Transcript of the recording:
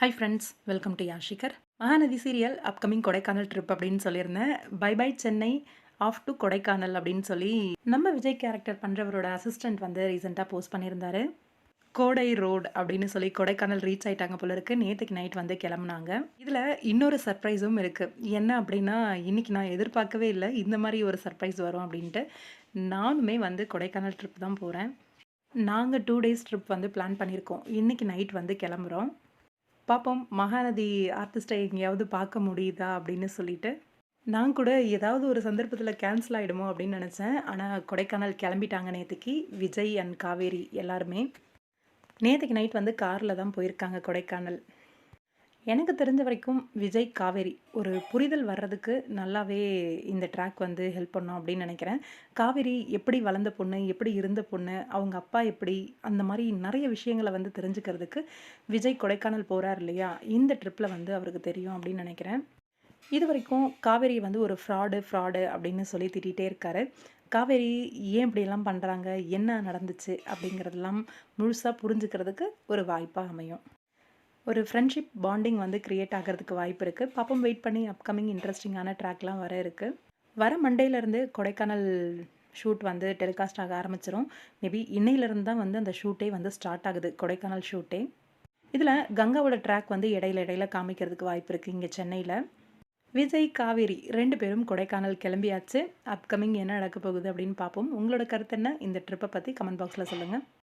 High friends welcome to யாஷிகர் Mahanadhi serial upcoming Kodaikanal trip அப்படின்னு சொல்லியிருந்தேன். Bye bye Chennai off to Kodaikanal அப்படின்னு சொல்லி நம்ம விஜய் கேரக்டர் பண்ணுறவரோட அசிஸ்டண்ட் வந்து ரீசெண்டாக போஸ்ட் பண்ணியிருந்தாரு. கோடை ரோடு அப்படின்னு சொல்லி கொடைக்கானல் ரீச் ஆயிட்டாங்க போல இருக்கு. நேற்றுக்கு நைட் வந்து கிளம்புனாங்க. இதில் இன்னொரு சர்ப்ரைஸும் இருக்குது என்ன அப்படின்னா இன்னைக்கு நான் எதிர்பார்க்கவே இல்லை. இந்த மாதிரி ஒரு சர்ப்ரைஸ் வரும் அப்படின்ட்டு நானுமே வந்து கொடைக்கானல் ட்ரிப் தான் போகிறேன் நாங்கள் டூ டேஸ் ட்ரிப் வந்து பிளான் பண்ணியிருக்கோம். இன்றைக்கி நைட் வந்து கிளம்புறோம். பார்ப்போம் மகாநதி ஆர்டிஸ்ட்டை எங்கேயாவது பார்க்க முடியுதா அப்படின்னு சொல்லிட்டு. நான் கூட ஏதாவது ஒரு சந்தர்ப்பத்தில் கேன்சல் ஆகிடுமோ அப்படின்னு நினச்சேன். ஆனால் கொடைக்கானல் கிளம்பிட்டாங்க நேற்றுக்கு விஜய் அண்ட் காவேரி எல்லாருமே. நேற்றுக்கு நைட் வந்து காரில் தான் போயிருக்காங்க கொடைக்கானல். எனக்கு தெரிஞ்ச வரைக்கும் விஜய் காவேரி ஒரு புரிதல் வர்றதுக்கு நல்லாவே இந்த ட்ராக் வந்து ஹெல்ப் பண்ணோம் அப்படின்னு நினைக்கிறேன். காவேரி எப்படி வளர்ந்த பொண்ணு எப்படி இருந்த பொண்ணு அவங்க அப்பா எப்படி அந்த மாதிரி நிறைய விஷயங்களை வந்து தெரிஞ்சுக்கிறதுக்கு விஜய் கொடைக்கானல் போகிறார் இல்லையா? இந்த ட்ரிப்பில் வந்து அவருக்கு தெரியும் அப்படின்னு நினைக்கிறேன். இது வரைக்கும் காவேரி வந்து ஒரு ஃப்ராடு ஃப்ராடு அப்படின்னு சொல்லி திட்டிகிட்டே இருக்காரு. காவேரி ஏன் இப்படியெல்லாம் பண்ணுறாங்க என்ன நடந்துச்சு? அப்படிங்கிறதெல்லாம் முழுசாக புரிஞ்சுக்கிறதுக்கு ஒரு வாய்ப்பாக அமையும். ஒரு ஃப்ரெண்ட்ஷிப் பாண்டிங் வந்து க்ரியேட் ஆகிறதுக்கு வாய்ப்பு இருக்குது பாப்பம் வெயிட் பண்ணி அப்கமிங் இன்ட்ரெஸ்டிங்கான ட்ராக்லாம் வர இருக்குது வர மண்டேலேருந்து கொடைக்கானல் ஷூட் வந்து டெலிகாஸ்ட் ஆக ஆரம்பிச்சிரும். மேபி இன்னையிலேருந்து தான் வந்து அந்த ஷூட்டே வந்து ஸ்டார்ட் ஆகுது கொடைக்கானல் ஷூட்டே இதில் கங்காவோட ட்ராக் வந்து இடையில இடையில காமிக்கிறதுக்கு வாய்ப்பு இருக்குது இங்கே சென்னையில். விஜய் காவேரி ரெண்டு பேரும் கொடைக்கானல் கிளம்பியாச்சு. அப்கமிங் என்ன நடக்க போகுது அப்படின்னு பார்ப்போம் உங்களோட கருத்து என்ன? இந்த ட்ரிப்பை பற்றி கமெண்ட் பாக்ஸில் சொல்லுங்கள்